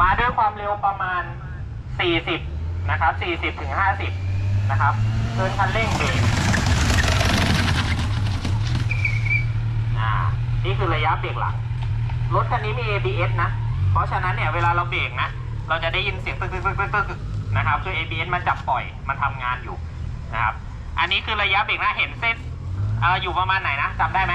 มาด้วยความเร็วประมาณ 40 นะครับ 40 ถึง 50 นะครับเดินคันเร่งเบรกนี่คือระยะเบรกหลัง รถคันนี้มี ABS นะ เพราะฉะนั้นเนี่ยเวลาเราเบรกนะ เราจะได้ยินเสียงตึกตึกตึกตึกตึกนะครับ คือ ABS มันจับปล่อย มันทำงานอยู่นะครับ อันนี้คือระยะเบรกหน้าเห็นเส้นอออยู่ประมาณไหนนะจำได้ไหม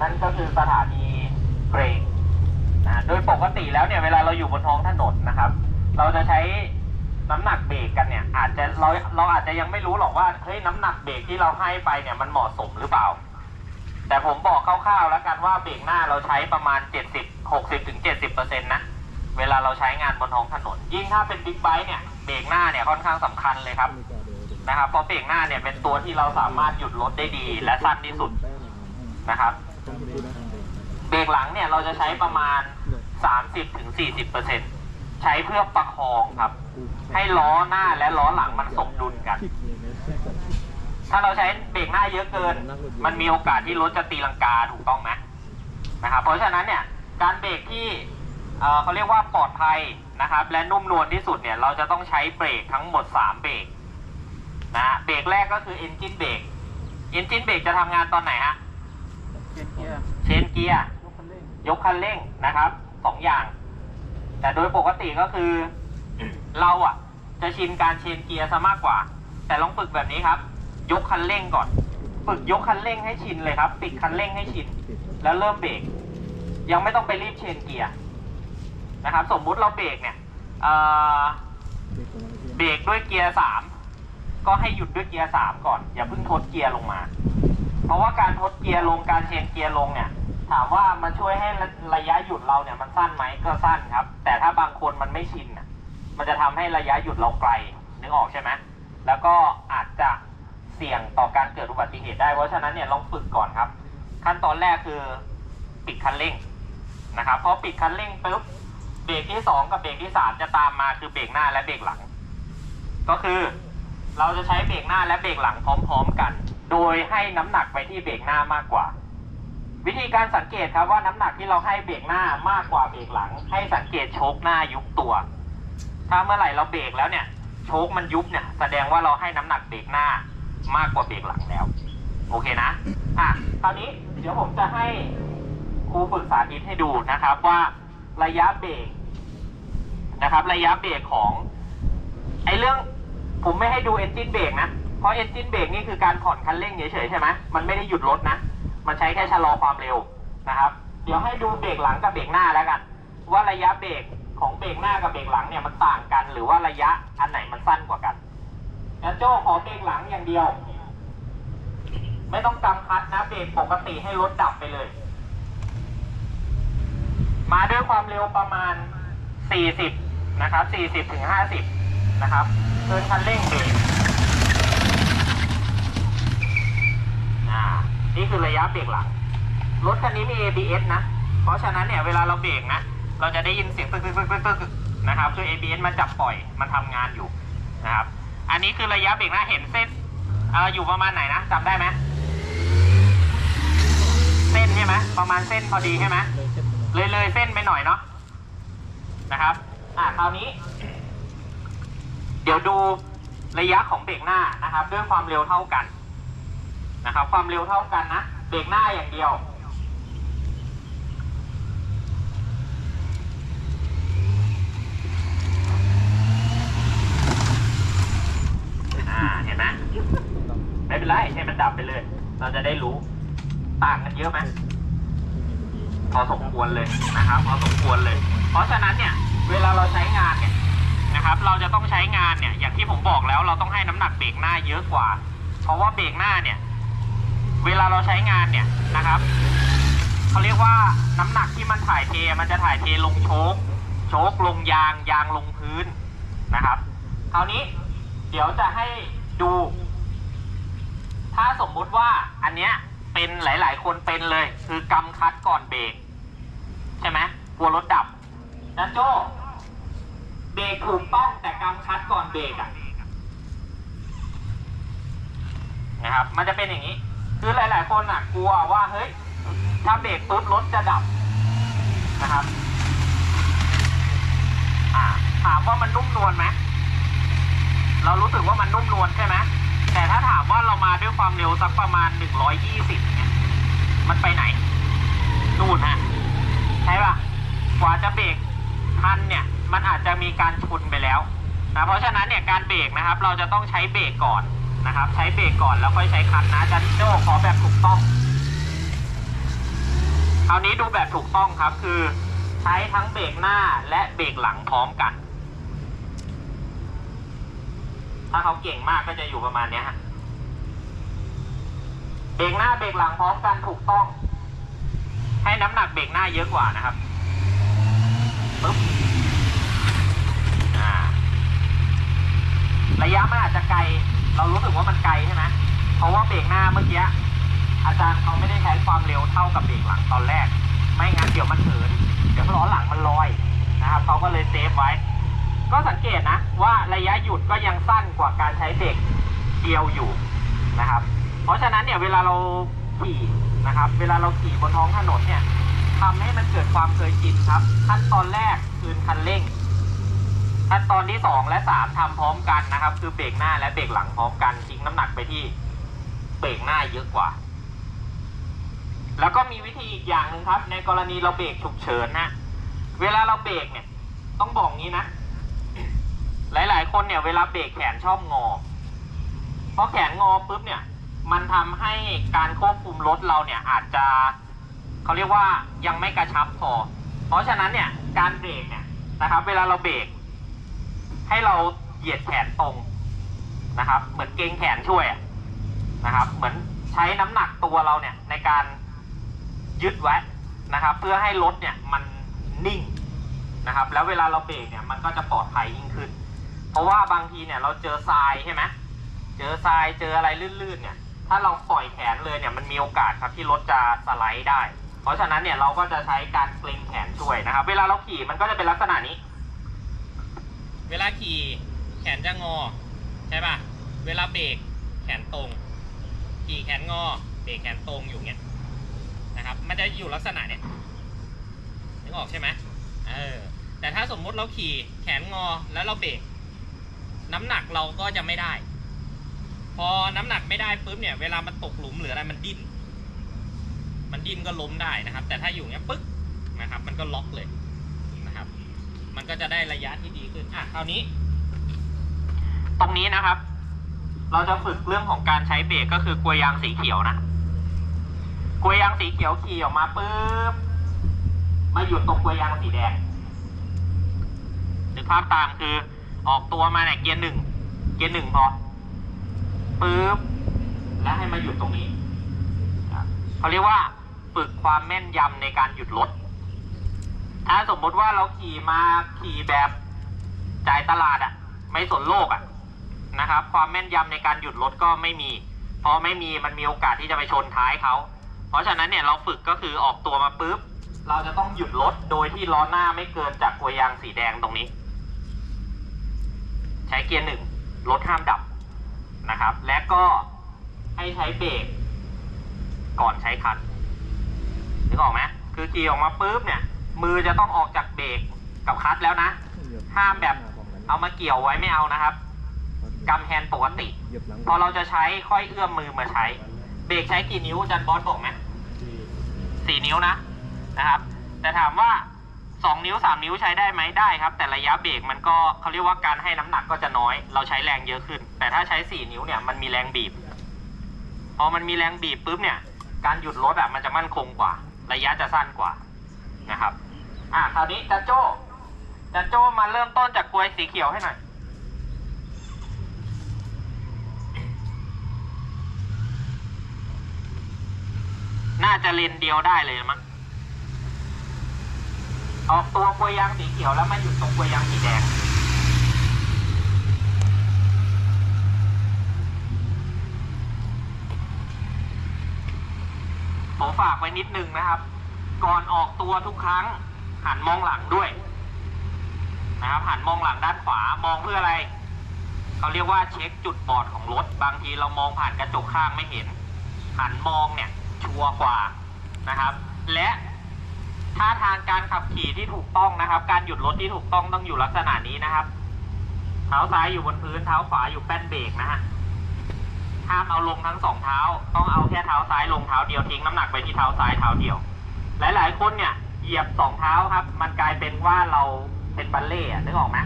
นั่นก็คือสถานีเบรกนะโดยปกติแล้วเนี่ยเวลาเราอยู่บนท้องถนนนะครับ เราจะใช้น้ำหนักเบรกกันเนี่ยอาจจะเราเราอาจจะยังไม่รู้หรอกว่าเฮ้ยน้ำหนักเบรกที่เราให้ไปเนี่ยมันเหมาะสมหรือเปล่า แต่ผมบอกคร่าวๆ แล้วกันว่าเบรกหน้าเราใช้ประมาณ 70 60ถึง70เปอร์เซ็นต์นะเวลาเราใช้งานบนท้องถนน ยิ่งถ้าเป็นบิ๊กไบค์เนี่ยเบรกหน้าเนี่ยค่อนข้างสำคัญเลยครับนะครับเพราะเบรกหน้าเนี่ยเป็นตัวที่เราสามารถหยุดรถได้ดี และสั้นที่สุดนะครับ เบรกหลังเนี่ยเราจะใช้ประมาณ 30-40%ถึง40%ใช้เพื่อประคองครับ ให้ล้อหน้าและล้อหลังมันสมดุลกัน ถ้าเราใช้เบรกหน้าเยอะเกิน มันมีโอกาสที่รถจะตีลังกาถูกต้องไหมนะครับเพราะฉะนั้นเนี่ยการเบรกที่เเขาเรียกว่าปลอดภัยนะครับ และนุ่มนวลที่สุดเนี่ยเราจะต้องใช้เบรกทั้งหมด 3 เบรกนะฮะเบรกแรกก็คือ engine brake engine brake จะทำงานตอนไหนฮะ เชนเกียร์ยกคันเร่งนะครับสองอย่าง แต่โดยปกติก็คือ เราอะ จะชินการเชนเกียร์ซะมากกว่า แต่ลองฝึกแบบนี้ครับ ยกคันเร่งก่อน ฝึกยกคันเร่งให้ชินเลยครับ ปิดคันเร่งให้ชิน แล้วเริ่มเบรก ยังไม่ต้องไปรีบเชนเกียร์นะครับ สมมุติเราเบรกเนี่ยเอ่อเบรกด้วยเกียร์สามก็ให้หยุดด้วยเกียร์สามก่อน อย่าเพิ่งทดเกียร์ลงมา เพราะว่าการทดเกียร์ลงการเชนเกียร์ลงเนี่ย ถามว่ามันช่วยให้ระยะหยุดเราเนี่ยมันสั้นไหมก็สั้นครับ แต่ถ้าบางคนมันไม่ชินน่ะมันจะทำให้ระยะหยุดเราไกลนึกออกใช่ไหมแล้วก็อาจจะเสี่ยงต่อการเกิดอุบัติเหตุได้ เพราะฉะนั้นเนี่ยลองฝึกก่อนครับ ขั้นตอนแรกคือปิดคันเร่งนะครับพอปิดคันเร่งปุ๊บเบรกที่สองกับเบรกที่สามจะตามมาคือเบรกหน้าและเบรกหลัง ก็คือเราจะใช้เบรกหน้าและเบรกหลังพร้อม ๆ กัน โดยให้น้ำหนักไปที่เบรกหน้ามากกว่า วิธีการสังเกตครับว่าน้ำหนักที่เราให้เบรกหน้ามากกว่าเบรกหลัง ให้สังเกตโชคหน้ายุบตัว ถ้าเมื่อไหร่เราเบรกแล้วเนี่ยโชคมันยุบเนี่ยแสดงว่าเราให้น้ำหนักเบรกหน้ามากกว่าเบรกหลังแล้ว โอเคนะอะคราวนี้เดี๋ยวผมจะให้ครูฝึกสาธิตให้ดูนะครับว่าระยะเบรกนะครับ ระยะเบรกของไอเรื่องผมไม่ให้ดูเอนจินเบรกนะ ราะเอนจินเบรกนี่คือการผ่อนคันเร่งเฉยๆใช่ไหมมันไม่ได้หยุดรถนะ มันใช้แค่ชะลอความเร็วนะครับ เดี๋ยวให้ดูเบรกหลังกับเบรกหน้าแล้วกัน ว่าระยะเบรกของเบรกหน้ากับเบรกหลังเนี่ยมันต่างกัน หรือว่าระยะอันไหนมันสั้นกว่ากันงั้นโจ้ขอเบรกหลังอย่างเดียว ไม่ต้องกำคัดนะเบรกปกติให้รถดับไปเลย มาด้วยความเร็วประมาณ 40 นะครับ 40ถึง50 นะครับเดินคันเร่งเบรก อ่า นี่คือระยะเบรกหลัง รถคันนี้มี ABS นะ เพราะฉะนั้นเนี่ยเวลาเราเบรกนะ เราจะได้ยินเสียงตึกตึกตึกตึกตึกนะครับ คือ ABS มันจับปล่อย มันทำงานอยู่นะครับ อันนี้คือระยะเบรกหน้าเห็นเส้นเอออยู่ประมาณไหนนะจำได้ไหมเส้นใช่ไหมประมาณเส้นพอดีใช่ไหมเลยเลยเส้นไปหน่อยเนาะนะครับ อ่าคราวนี้ เดี๋ยวดูระยะของเบรกหน้านะครับ ด้วยความเร็วเท่ากัน นะครับ ความเร็วเท่ากันนะเบรกหน้าอย่างเดียวอ่าเห็นไหมไม่เป็นไรให้มันดับไปเลย เราจะได้รู้ต่างกันเยอะไหมพอสมควรเลยนะครับพอสมควรเลย เพราะฉะนั้นเนี่ย เวลาเราใช้งานเนี่ยนะครับ เราจะต้องใช้งานเนี่ย อย่างที่ผมบอกแล้วเราต้องให้น้ำหนักเบรกหน้าเยอะกว่า เพราะว่าเบรกหน้าเนี่ย เวลาเราใช้งานเนี่ยนะครับเขาเรียกว่าน้ำหนักที่มันถ่ายเทมันจะถ่ายเทลงโชคโชคลงยางยางลงพื้นนะครับคราวนี้เดี๋ยวจะให้ดู ถ้าสมมุติว่าอันเนี้ยเป็นหลาย ๆ คนเป็นเลย คือกำคัดก่อนเบรกใช่ไหมกลัวรถดับนะโจเบรกถูกต้องแต่กำคัดก่อนเบรกอะนะครับ มันจะเป็นอย่างนี้ คือหลาย ๆ คนอะกลัวว่าเฮ้ยถ้าเบรกปุ๊บรถจะดับนะครับถามว่ามันนุ่มนวลไหมเรารู้สึกว่ามันนุ่มนวลใช่ไหมแต่ถ้าถามว่าเรามาด้วยความเร็วสักประมาณ 120เนี่ยมันไปไหน นู่นฮะใช่ปะกว่าจะเบรกทันเนี่ย มันอาจจะมีการชนไปแล้วนะเพราะฉะนั้นเนี่ยการเบรกนะครับ เราจะต้องใช้เบรกก่อน นะครับ ใช้เบรกก่อนแล้วค่อยใช้คันนะจันโจขอแบบถูกต้อง คราวนี้ดูแบบถูกต้องครับคือใช้ทั้งเบรกหน้าและเบรกหลังพร้อมกัน ถ้าเขาเก่งมากก็จะอยู่ประมาณเนี้ยฮะ เบรกหน้าเบรกหลังพร้อมกันถูกต้อง ให้น้ำหนักเบรกหน้าเยอะกว่านะครับอ่า ระยะมันอาจจะไกล เรารู้สึกว่ามันไกลใช่ไหมเพราะว่าเบรกหน้าเมื่อกี้อาจารย์เขาไม่ได้ใช้ความเร็วเท่ากับเบรกหลังตอนแรก ไม่งั้นเดี๋ยวมันเถินเดี๋ยวล้อหลังมันลอยนะครับเขาก็เลยเซฟไว้ ก็สังเกตนะว่าระยะหยุดก็ยังสั้นกว่าการใช้เบรกเดียวอยู่นะครับ เพราะฉะนั้นเนี่ยเวลาเราขี่นะครับ เวลาเราขี่บนท้องถนนเนี่ยทำให้มันเกิดความเคยชินครับ ขั้นตอนแรกคืนคันเร่งขั้นตอนที่สองและสามทำพร้อมกันนะครับ คือเบรกหน้าและเบรกหลังพร้อมกันทิ้งน้ำหนักไปที่ เบรกหน้าเยอะกว่า แล้วก็มีวิธีอีกอย่างหนึ่งครับ ในกรณีเราเบรกฉุกเฉินนะเวลาเราเบรกเนี่ย ต้องบอกงี้นะ หลาย ๆ คนเนี่ย เวลาเบรกแขนชอบงอเพราะแขนงอปุ๊บเนี่ย มันทำให้การควบคุมรถเราเนี่ยอาจจะเขาเรียกว่ายังไม่กระชับพอ เพราะฉะนั้นเนี่ยการเบรกเนี่ยนะครับ เวลาเราเบรกให้เราเหยียดแขนตรงนะครับ เหมือนเกรงแขนช่วยอะ นะครับ เหมือนใช้น้ำหนักตัวเราเนี่ยในการยึดไว้นะครับ เพื่อให้รถเนี่ยมันนิ่งนะครับ แล้วเวลาเราเบรกเนี่ยมันก็จะปลอดภัยยิ่งขึ้น เพราะว่าบางทีเนี่ยเราเจอทรายใช่ไหมเจอทรายเจออะไรลื่นๆเนี่ยถ้าเราปล่อยแขนเลยเนี่ยมันมีโอกาสครับที่รถจะสไลด์ได้ เพราะฉะนั้นเนี่ยเราก็จะใช้การเกรงแขนช่วยนะครับ เวลาเราขี่มันก็จะเป็นลักษณะนี้ เวลาขี่แขนจะงอใช่ป่ะ เวลาเบรกแขนตรง ขี่แขนงอเบรกแขนตรงอยู่เงี้ยนะครับ มันจะอยู่ลักษณะเนี้ยนึกออกใช่ไหมเออแต่ถ้าสมมุติเราขี่แขนงอแล้วเราเบรกน้ำหนักเราก็จะไม่ได้ พอน้ำหนักไม่ได้ปุ๊บเนี่ย เวลามันตกหลุมหรืออะไรมันดิ้นมันดิ้นก็ล้มได้นะครับ แต่ถ้าอยู่เงี้ยปึ๊กนะครับ มันก็ล็อกเลยนะครับ มันก็จะได้ระยะที่ดีขึ้นอะคราวนี้ ตรงนี้นะครับ เราจะฝึกเรื่องของการใช้เบรกก็คือกลวยยางสีเขียวนะกลวยยางสีเขียวขี่ออกมาปุ๊บมาหยุดตรงกลวยยางสีแดงนึกภาพตามคือออกตัวมาเนี่ยเกียร์หนึ่งเกียร์หนึ่งพอปุ๊บแล้วให้มาหยุดตรงนี้เขาเรียกว่าฝึกความแม่นยำในการหยุดรถ ถ้าสมมติว่าเราขี่มาขี่แบบจ่ายตลาดอะไม่สนโลกอะ นะครับ ความแม่นยำในการหยุดรถก็ไม่มี เพราะไม่มีมันมีโอกาสที่จะไปชนท้ายเขาเพราะฉะนั้นเนี่ยเราฝึกก็คือออกตัวมาปุ๊บเราจะต้องหยุดรถโดยที่ล้อหน้าไม่เกินจากกลวยยางสีแดงตรงนี้ ใช้เกียร์หนึ่งรถห้ามดับนะครับ และก็ให้ใช้เบรกก่อนใช้คันนึกออกไหมคือขี่ออกมาปุ๊บเนี่ย มือจะต้องออกจากเบรกกับคลัตช์แล้วนะ ห้ามแบบเอามาเกี่ยวไว้ไม่เอานะครับ กำแฮนด์ปกติ พอเราจะใช้ค่อยเอื้อมมือมาใช้ เบรกใช้กี่นิ้วอาจันบอสบอกไหมสี่นิ้วนะนะครับ แต่ถามว่าสองนิ้วสามนิ้วใช้ได้ไหมได้ครับ แต่ระยะเบรกมันก็เขาเรียกว่าการให้น้ำหนักก็จะน้อย เราใช้แรงเยอะขึ้น แต่ถ้าใช้สี่นิ้วเนี่ยมันมีแรงบีบ พอมันมีแรงบีบปุ๊บเนี่ย การหยุดรถอะมันจะมั่นคงกว่า ระยะจะสั้นกว่านะครับ อะคราวนี้จันโจ้จันโจ้มาเริ่มต้นจากกลวยสีเขียวให้หน่อย น่าจะเลนเดียวได้เลยมั้งออกตัวกลวยยางสีเขียวแล้วมาหยุดตรงกลวยยางสีแดงผมฝากไว้นิดนึงนะครับ ก่อนออกตัวทุกครั้ง หันมองหลังด้วย นะครับ หันมองหลังด้านขวามองเพื่ออะไรเขาเรียกว่าเช็คจุดบอดของรถ บางทีเรามองผ่านกระจกข้างไม่เห็น หันมองเนี่ย ชัวร์กว่านะครับ และท่าทางการขับขี่ที่ถูกต้องนะครับ การหยุดรถที่ถูกต้องต้องอยู่ลักษณะนี้นะครับ เท้าซ้ายอยู่บนพื้นเท้าขวาอยู่แป้นเบรกนะฮะห้ามเอาลงทั้งสองเท้า ต้องเอาแค่เท้าซ้ายลงเท้าเดียวทิ้งน้ำหนักไปที่เท้าซ้ายเท้าเดียว หลาย ๆ คนเนี่ยเหยียบสองเท้าครับ มันกลายเป็นว่าเราเป็นบัลเล่ต์อะนึกออกไหม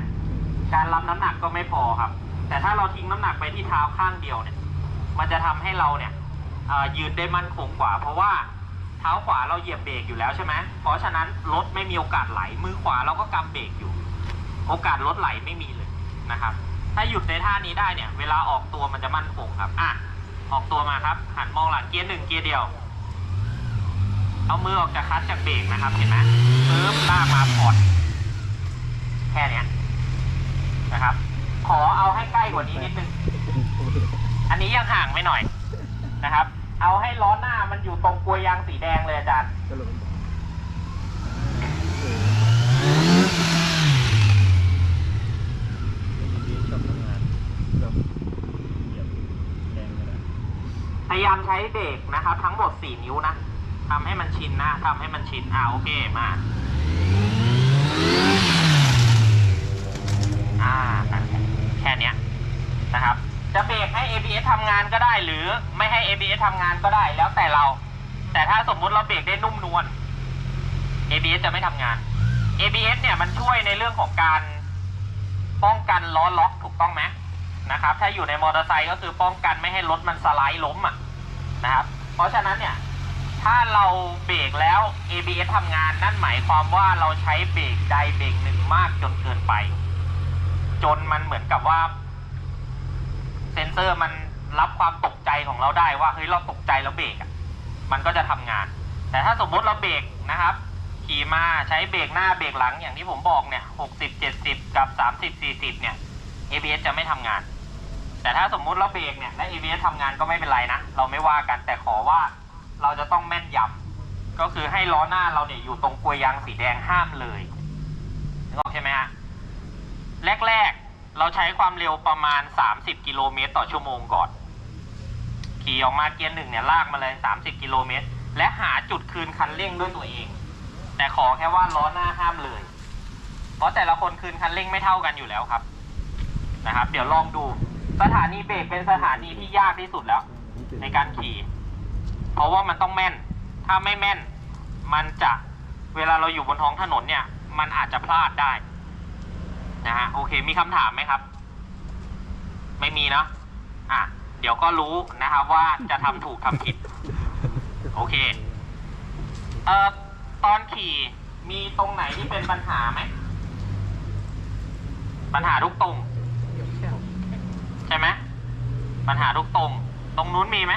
การรับน้ำหนักก็ไม่พอครับ แต่ถ้าเราทิ้งน้ำหนักไปที่เท้าข้างเดียวเนี่ย มันจะทำให้เราเนี่ย ยืนได้มั่นคงกว่า เพราะว่าเท้าขวาเราเหยียบเบรกอยู่แล้วใช่ไหมเพราะฉะนั้นรถไม่มีโอกาสไหล มือขวาเราก็กำเบรกอยู่ โอกาสรถไหลไม่มีเลยนะครับ ถ้าหยุดในท่านี้ได้เนี่ย เวลาออกตัวมันจะมั่นคงครับ อะ ออกตัวมาครับ หันมองหลังเกียร์หนึ่งเกียร์เดียว เอามือออกจากคลัตช์จากเบรกนะครับ เห็นไหมปึ๊บลากมาผ่อนแค่เนี้ยนะครับ ขอเอาให้ใกล้กว่านี้นิดนึง อันนี้ยังห่างไม่หน่อยนะครับ เอาให้ล้อหน้ามันอยู่ตรงกลวยยางสีแดงเลยอาจารย์พยายามใช้เบรกนะครับ ทั้งหมด4นิ้วนะทำให้มันชินนะทำให้มันชินอ่าโอเคมาอ่าแหละแค่เนี้ยนะครับ จะเบรกให้ ABS ทำงานก็ได้ หรือไม่ให้ ABS ทำงานก็ได้แล้วแต่เรา แต่ถ้าสมมุติเราเบรกได้นุ่มนวล ABS จะไม่ทำงาน ABS เนี่ยมันช่วยในเรื่องของการป้องกันล้อล็อกถูกต้องไหมนะครับ ถ้าอยู่ในมอเตอร์ไซค์ก็คือป้องกันไม่ให้รถมันสไลด์ล้มอะนะครับ เพราะฉะนั้นเนี่ยถ้าเราเบรกแล้ว ABS ทำงานนั่นหมายความว่าเราใช้เบรกใดเบรกหนึ่งมากจนเกินไป จนมันเหมือนกับว่า ซนเซอร์มันรับความตกใจของเราได้ว่าเฮ้ยเราตกใจแล้วเบรกอะมันก็จะทำงาน แต่ถ้าสมมติเราเบรกนะครับ ขี่มาใช้เบรกหน้าเบรกหลังอย่างที่ผมบอกเนี่ยหกสิบเจ็ดสิบกับสามสิบสี่สิบเนี่ย ABS จะไม่ทำงาน แต่ถ้าสมมุติเราเบรกเนี่ยและ ABS ทำงานก็ไม่เป็นไรนะ เราไม่ว่ากันแต่ขอว่าเราจะต้องแม่นยำก็คือให้ล้อหน้าเราเนี่ยอยู่ตรงกลวยยางสีแดงห้ามเลยนึกออกใช่ไหมฮะแรก เราใช้ความเร็วประมาณ 30 กิโลเมตรต่อชั่วโมงก่อน ขี่ออกมาเกียร์หนึ่งเนี่ยลากมาเลย 30 กิโลเมตร และหาจุดคืนคันเร่งด้วยตัวเอง แต่ขอแค่ว่าล้อหน้าห้ามเลย เพราะแต่ละคนคืนคันเร่งไม่เท่ากันอยู่แล้วครับ นะครับ เดี๋ยวลองดู สถานีเบรกเป็นสถานีที่ยากที่สุดแล้ว ในการขี่ เพราะว่ามันต้องแม่น ถ้าไม่แม่น มันจะ เวลาเราอยู่บนท้องถนนเนี่ย มันอาจจะพลาดได้ นะฮะโอเคมีคำถามไหมครับ ไม่มีเนาะอะเดี๋ยวก็รู้นะครับว่าจะทำถูกทำผิด โอเค เอ่อตอนขี่มีตรงไหนที่เป็นปัญหาไหม ปัญหาทุกตรง ใช่ไหมปัญหาทุกตรง ตรงนู้นมีไหม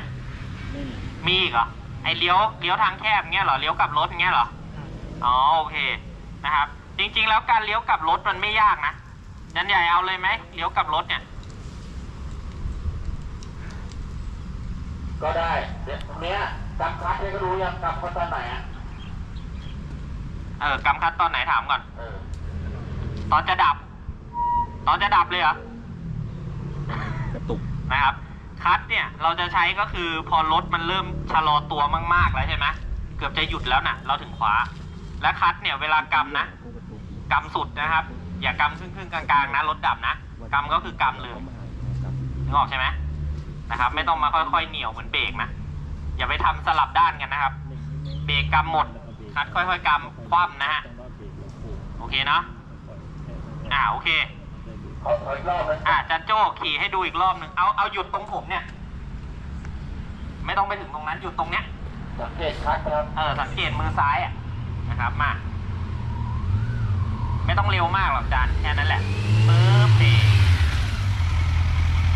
ไม่มีมีอีกเหรอไอเลี้ยวเลี้ยวทางแคบเงี้ยเหรอเลี้ยวกลับรถเงี้ยเหรออ๋อโอเคนะครับ จริงๆ แล้วการเลี้ยวกลับรถมันไม่ยากนะยันใหญ่เอาเลยไหมเลี้ยวกลับรถเนี่ย ก็ได้เดี๋ยวตรงเนี้ยกำคัดเนี่ยก็รู้ยังกำคัดตอนไหนอะเออกำคัดตอนไหนถามก่อน เออตอนจะดับ ตอนจะดับเลยเหรอ กระตุก นะครับคัดเนี่ยเราจะใช้ก็คือพอรถมันเริ่มชะลอตัวมากๆแล้วใช่ไหมเกือบจะหยุดแล้วน่ะ เราถึงขวา และคัดเนี่ยเวลากำนะ กำสุดนะครับ อย่ากำครึ่งๆกลางๆนะรถดับนะกำก็คือกำเลยนึกออกใช่ไหมนะครับ ไม่ต้องมาค่อยๆเหนียวเหมือนเบรกนะอย่าไปทำสลับด้านกันนะครับ เบรกกำหมดคัดค่อยๆกำคว่ำนะฮะโอเคเนาะอ่าโอเคขอขออีกรอบนะอ่าจันโจ้ขี่ให้ดูอีกรอบหนึ่งเอาเอาหยุดตรงผมเนี่ย ไม่ต้องไปถึงตรงนั้นหยุดตรงเนี้ยสังเกตคัดครับเออสังเกตมือซ้ายอะนะครับมา ไม่ต้องเร็วมากหรอกจานแค่นั้นแหละปึ๊บนี่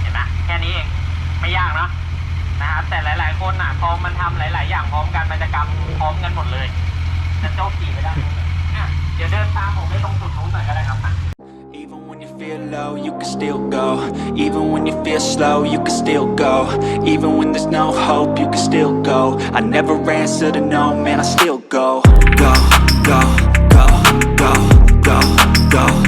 เห็นไหมแค่นี้เองไม่ยากเนาะนะครับแต่หลาย ๆ คนอะพร้อมมันทำหลาย ๆ อย่างพร้อมกันมันจะกมพร้อมกันหมดเลยจะโจกขี่ไปได้เดี๋ยวเดินตามผมไปตรงสุดนู้นหน่อยก็ได้ครับ Even when you feel low, you can still go Even when you feel slow, you can still go Even when there's no hope, you can still go I never answer to no, man, I still go Go, go go, go.